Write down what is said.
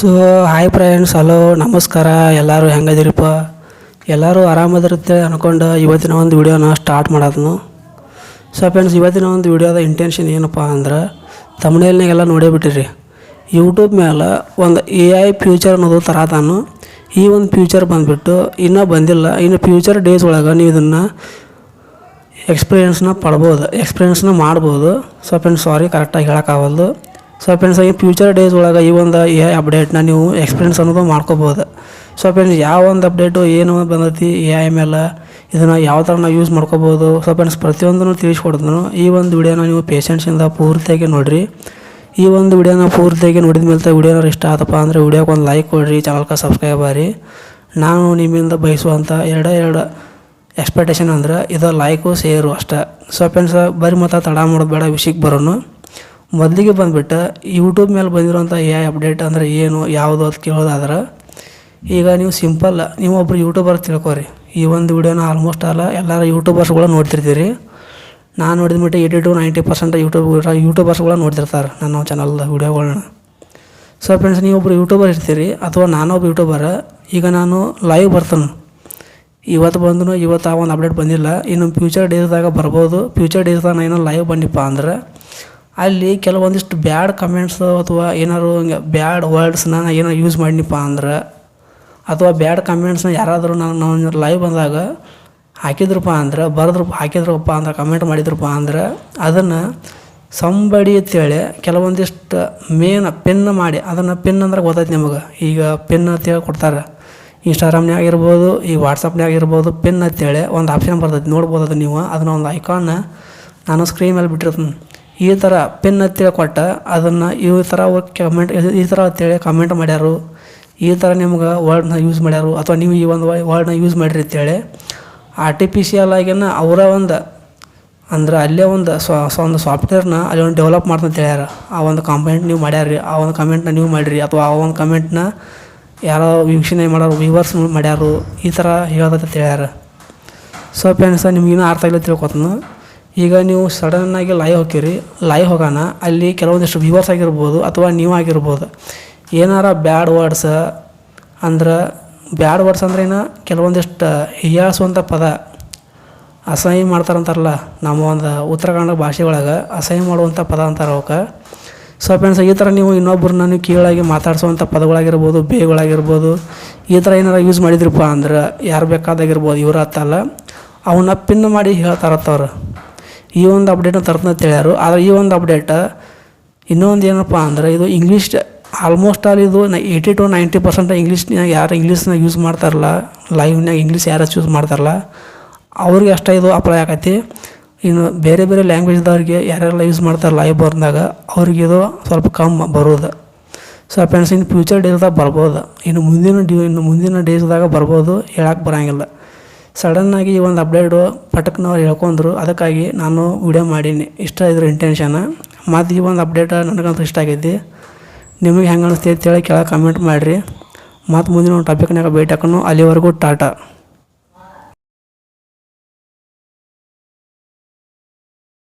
So hi friends hello ನಮಸ್ಕಾರ. ಎಲ್ಲರೂ ಹೆಂಗದಿರಪ್ಪ? ಎಲ್ಲರೂ ಆರಾಮದಿರುತ್ತೆ ಅಂದ್ಕೊಂಡು ಇವತ್ತಿನ ಒಂದು ವಿಡಿಯೋನ ಸ್ಟಾರ್ಟ್ ಮಾಡೋದನ್ನು ಸೊ ಫ್ರೆಂಡ್ಸ್ ಇವತ್ತಿನ ಒಂದು ವಿಡಿಯೋದ ಇಂಟೆನ್ಷನ್ ಏನಪ್ಪ ಅಂದ್ರೆ ತಮಿಳ್ನಾಗೆಲ್ಲ ನೋಡೇ ಬಿಟ್ಟಿರಿ. ಯೂಟ್ಯೂಬ್ ಮೇಲೆ ಒಂದು ಎ ಐ ಫ್ಯೂಚರ್ ಅನ್ನೋದು ತರತಾನು. ಈ ಒಂದು ಫ್ಯೂಚರ್ ಬಂದುಬಿಟ್ಟು ಇನ್ನೂ ಬಂದಿಲ್ಲ. ಇನ್ನು ಫ್ಯೂಚರ್ ಡೇಸ್ ಒಳಗೆ ನೀವು ಇದನ್ನು ಎಕ್ಸ್ಪೀರಿಯನ್ಸ್ನ ಪಡ್ಬೋದು ಎಕ್ಸ್ಪೀರಿಯನ್ಸ್ನ ಮಾಡ್ಬೋದು. ಸೊ ಫ್ರೆಂಡ್ಸ್ ಸಾರಿ ಕರೆಕ್ಟಾಗಿ ಹೇಳೋಕ್ಕಾಗಲ್ದು. ಸೊ ಫ್ರೆಂಡ್ಸ್ ಈ ಫ್ಯೂಚರ್ ಡೇಸ್ ಒಳಗೆ ಈ ಒಂದು ಎ ಅಪ್ಡೇಟ್ನ ನೀವು ಎಕ್ಸ್ಪೀರಿಯನ್ಸ್ ಅನ್ನೋದು ಮಾಡ್ಕೋಬೋದು. ಸೊ ಫ್ರೆಂಡ್ಸ್ ಯಾವ ಒಂದು ಅಪ್ಡೇಟು ಏನು ಬಂದೈತಿ ಎ ಐ ಮೇಲೆ ಇದನ್ನು ಯಾವ ಥರ ನಾವು ಯೂಸ್ ಮಾಡ್ಕೋಬೋದು. ಸೊ ಫ್ರೆಂಡ್ಸ್ ಪ್ರತಿಯೊಂದನ್ನು ತಿಳಿಸ್ಕೊಡ್ತೀನಿ ಈ ಒಂದು ವಿಡಿಯೋನ ನೀವು ಪೇಷೆಂಟ್ಸಿಂದ ಪೂರ್ತಿಯಾಗಿ ನೋಡಿರಿ. ಈ ಒಂದು ವಿಡಿಯೋನ ಪೂರ್ತಿಯಾಗಿ ನೋಡಿದ ಮೇಲೆ ವಿಡಿಯೋನ ಇಷ್ಟ ಆತಪ್ಪ ಅಂದರೆ ವಿಡಿಯೋಗೆ ಒಂದು ಲೈಕ್ ಕೊಡಿರಿ ಚಾನಲ್ಗೆ ಸಬ್ಸ್ಕ್ರೈಬ್ ಮಾಡಿ. ನಾನು ನಿಮ್ಮಿಂದ ಬಯಸುವಂಥ ಎರಡೇ ಎರಡು ಎಕ್ಸ್ಪೆಕ್ಟೇಷನ್ ಅಂದ್ರೆ ಇದು ಲೈಕು ಸೇರು ಅಷ್ಟೇ. ಸೊ ಫ್ರೆಂಡ್ಸ್ ಬರೀ ಮತ್ತೆ ತಡ ಮಾಡೋದು ಬೇಡ ವಿಷಯಕ್ಕೆ ಬರೋನು. ಮೊದಲಿಗೆ ಬಂದುಬಿಟ್ಟು ಯೂಟ್ಯೂಬ್ ಮೇಲೆ ಬಂದಿರೋಂಥ ಎ ಐ ಅಪ್ಡೇಟ್ ಅಂದರೆ ಏನು, ಯಾವುದು ಅಂತ ಕೇಳೋದಾದ್ರೆ, ಈಗ ನೀವು ಸಿಂಪಲ್ ನೀವು ಒಬ್ರು ಯೂಟ್ಯೂಬರ್ ತಿಳ್ಕೊರಿ. ಈ ಒಂದು ವಿಡಿಯೋನ ಆಲ್ಮೋಸ್ಟ್ ಆಲ್ ಎಲ್ಲರೂ ಯೂಟ್ಯೂಬರ್ಸ್ಗಳು ನೋಡ್ತಿರ್ತೀರಿ. ನಾನು ನೋಡಿದ ಮಟ್ಟ eighty to ninety percent YouTube ಯೂಟ್ಯೂಬರ್ಸ್ಗಳು ನೋಡ್ತಿರ್ತಾರೆ ನನ್ನ ಚಾನಲ್ದ ವೀಡಿಯೋಗಳನ್ನ ಸೊ ಫ್ರೆಂಡ್ಸ್ ನೀವು ಒಬ್ರು ಯೂಟ್ಯೂಬರ್ ಇರ್ತೀರಿ, ಅಥವಾ ನಾನೊಬ್ಬ ಯೂಟ್ಯೂಬರ್ ಈಗ ನಾನು ಲೈವ್ ಬರ್ತಾನೆ. ಇವತ್ತು ಬಂದನು, ಇವತ್ತು ಆ ಒಂದು ಅಪ್ಡೇಟ್ ಬಂದಿಲ್ಲ. ಇನ್ನು ಫ್ಯೂಚರ್ ಡೇಸ್ದಾಗ ಬರ್ಬೋದು. ಫ್ಯೂಚರ್ ಡೇಸ್ದಾಗ ನಾನು ಏನೋ ಲೈವ್ ಬಂದಿಪ್ಪ ಅಂದ್ರೆ ಅಲ್ಲಿ ಕೆಲವೊಂದಿಷ್ಟು ಬ್ಯಾಡ್ ಕಮೆಂಟ್ಸ್ ಅಥವಾ ಏನಾದ್ರು ಹಂಗೆ ಬ್ಯಾಡ್ ವರ್ಡ್ಸ್ನ ಏನೋ ಯೂಸ್ ಮಾಡಿನಪ್ಪ ಅಂದ್ರೆ, ಅಥವಾ ಬ್ಯಾಡ್ ಕಮೆಂಟ್ಸ್ನ ಯಾರಾದರೂ ನಾನು ನಾವು ಲೈವ್ ಬಂದಾಗ ಹಾಕಿದ್ರಪ್ಪ ಅಂದ್ರೆ, ಬರೆದ್ರು ಹಾಕಿದ್ರಪ್ಪ ಅಂದ್ರೆ ಕಮೆಂಟ್ ಮಾಡಿದ್ರಪ್ಪ ಅಂದ್ರೆ, ಅದನ್ನು ಸಂಬಡಿ ಅಂತೇಳಿ ಕೆಲವೊಂದಿಷ್ಟು ಮೇನ್ ಪಿನ್ ಮಾಡಿ, ಅದನ್ನು ಪಿನ್ ಅಂದ್ರೆ ಗೊತ್ತೈತೆ ನಿಮಗೆ. ಈಗ ಪಿನ್ ಅಂತೇಳಿ ಕೊಡ್ತಾರೆ. ಇನ್ಸ್ಟಾಗ್ರಾಮ್ನ್ಯಾಗ ಇರ್ಬೋದು, ಈ ವಾಟ್ಸಪ್ನ್ಯಾಗ ಇರ್ಬೋದು ಪಿನ್ ಅಂತೇಳಿ ಒಂದು ಆಪ್ಷನ್ ಬರ್ತೈತಿ ನೋಡ್ಬೋದು ಅದು ನೀವು. ಅದನ್ನ ಒಂದು ಐಕಾನ್ನ ನಾನು ಸ್ಕ್ರೀನ್ ಮೇಲೆ ಬಿಟ್ಟಿರ್ತೀನಿ. ಈ ಥರ ಪೆನ್ ಅಂತೇಳಿ ಕೊಟ್ಟ ಅದನ್ನು ಈ ಥರ ಕಮೆಂಟ್ ಈ ಥರ ಅಂತೇಳಿ ಕಮೆಂಟ್ ಮಾಡ್ಯಾರು. ಈ ಥರ ನಿಮ್ಗೆ ವರ್ಡ್ನ ಯೂಸ್ ಮಾಡ್ಯಾರು. ಅಥವಾ ನೀವು ಈ ಒಂದು ವರ್ಡ್ನ ಯೂಸ್ ಮಾಡಿರಿ ಅಂತೇಳಿ ಆರ್ಟಿಫಿಷಿಯಲ್ ಆಗಿನ ಅವರ ಒಂದು, ಅಂದ್ರೆ ಅಲ್ಲೇ ಒಂದು ಸ್ವ ಒಂದು ಸಾಫ್ಟ್ವೇರ್ನ ಅಲ್ಲಿ ಒಂದು ಡೆವಲಪ್ ಮಾಡ್ತಂತ ಹೇಳ್ಯಾರ. ಆ ಒಂದು ಕಾಮೆಂಟ್ ನೀವು ಮಾಡ್ಯಾರ್ರಿ, ಆ ಒಂದು ಕಮೆಂಟ್ನ ನೀವು ಮಾಡಿರಿ. ಅಥವಾ ಆ ಒಂದು ಕಮೆಂಟ್ನ ಯಾರೋ ವೀಕ್ಷಣೆ ಮಾಡೋರು ವೀವರ್ಸ್ ಮಾಡ್ಯಾರು. ಈ ಥರ ಹೇಳೋದಂತ ಹೇಳ್ಯಾರ. ಸೊ ಫ್ರೆಂಡ್ಸ ನಿಮ್ಗಿನ್ನೂ ಅರ್ಥ ಇಲ್ಲ ತಿಳ್ಕೊತನು. ಈಗ ನೀವು ಸಡನ್ನಾಗಿ ಲೈವ್ ಹೋಗ್ತೀರಿ ಲೈವ್ ಹೋಗೋಣ, ಅಲ್ಲಿ ಕೆಲವೊಂದಿಷ್ಟು ವ್ಯೂವರ್ಸ್ ಆಗಿರ್ಬೋದು ಅಥವಾ ನೀವು ಆಗಿರ್ಬೋದು. ಏನಾರ ಬ್ಯಾಡ್ ವರ್ಡ್ಸ್ ಅಂದ್ರೆ ಬ್ಯಾಡ್ ವರ್ಡ್ಸ್ ಅಂದ್ರೆ ಏನು? ಕೆಲವೊಂದಿಷ್ಟು ಹೀಯಾಳಿಸುವಂಥ ಪದ ಅಸಹ್ಯ ಮಾಡ್ತಾರಂತಾರಲ್ಲ, ನಮ್ಮ ಒಂದು ಉತ್ತರ ಕನ್ನಡ ಭಾಷೆ ಒಳಗೆ ಅಸಹ್ಯ ಮಾಡುವಂಥ ಪದ ಅಂತಾರೆ ಅವಕ್ಕೆ. ಸೊ ಫ್ರೆಂಡ್ಸ್ ಈ ಥರ ನೀವು ಇನ್ನೊಬ್ಬರನ್ನ ನೀವು ಕೀಳಾಗಿ ಮಾತಾಡಿಸುವಂಥ ಪದಗಳಾಗಿರ್ಬೋದು, ಬೇಗಳಾಗಿರ್ಬೋದು, ಈ ಥರ ಏನಾರ ಯೂಸ್ ಮಾಡಿದ್ರಪ್ಪ ಅಂದ್ರೆ, ಯಾರು ಬೇಕಾದಾಗಿರ್ಬೋದು, ಇವ್ರು ಅತ್ತಲ್ಲ ಅವನ್ನ ಪಿನ್ ಮಾಡಿ ಹೇಳ್ತಾರತ್ತವ್ರು. ಈ ಒಂದು ಅಪ್ಡೇಟ್ನ ತರ್ತಂತ ಹೇಳ್ಯಾರು. ಆದರೆ ಈ ಒಂದು ಅಪ್ಡೇಟ್ ಇನ್ನೊಂದು ಏನಪ್ಪ ಅಂದ್ರೆ ಇದು ಇಂಗ್ಲೀಷ್ ಆಲ್ಮೋಸ್ಟ್ ಆಲ್ ಇದು ಏಯ್ಟಿ ಟು ನೈಂಟಿ ಪರ್ಸೆಂಟ್ ಇಂಗ್ಲೀಷ್ನಾಗ ಯಾರು ಇಂಗ್ಲೀಷ್ನ ಯೂಸ್ ಮಾಡ್ತಾರಲ್ಲ. ಲೈವ್ನಾಗ ಇಂಗ್ಲೀಷ್ ಯಾರು ಚೂಸ್ ಮಾಡ್ತಾರಲ್ಲ. ಅವ್ರಿಗೆ ಅಷ್ಟೇ ಇದು ಅಪ್ಲೈ ಆಕೈತಿ ಇನ್ನು ಬೇರೆ ಬೇರೆ ಲ್ಯಾಂಗ್ವೇಜ್ದವ್ರಿಗೆ ಯಾರೆಲ್ಲ ಯೂಸ್ ಮಾಡ್ತಾರೆ ಲೈವ್ ಬಂದಾಗ ಅವ್ರಿಗೆ ಇದು ಸ್ವಲ್ಪ ಕಮ್ಮಿ ಬರೋದು. ಸೊ ಫ್ರೆಂಡ್ಸ್ ಇನ್ನು ಫ್ಯೂಚರ್ ಡೇಸ್ದಾಗ ಬರ್ಬೋದು. ಇನ್ನು ಮುಂದಿನ ಡ್ಯೂ ಇನ್ನು ಮುಂದಿನ ಡೇಸ್ದಾಗ ಬರ್ಬೋದು. ಹೇಳಕ್ಕೆ ಬರೋಂಗಿಲ್ಲ. ಸಡನ್ನಾಗಿ ಈ ಒಂದು ಅಪ್ಡೇಟು ಪಟಕ್ನವ್ರು ಹೇಳ್ಕೊಂಡ್ರು. ಅದಕ್ಕಾಗಿ ನಾನು ವಿಡಿಯೋ ಮಾಡೀನಿ. ಇಷ್ಟ ಇದ್ರ ಇಂಟೆನ್ಷನ್ ಮತ್ತು ಈ ಒಂದು ಅಪ್ಡೇಟ್ ನನಗಂತೂ ಇಷ್ಟ ಆಗೈತಿ. ನಿಮಗೆ ಹೆಂಗೆ ಅನಿಸ್ತೈತೆ ಹೇಳಿ ಕೆಳಗೆ ಕಮೆಂಟ್ ಮಾಡಿರಿ. ಮತ್ತು ಮುಂದಿನ ಒಂದು ಟಾಪಿಕ್ನಾಗ ಭೇಟಿ ಹಾಕೋಣ ಅಲ್ಲಿವರೆಗೂ ಟಾಟಾ.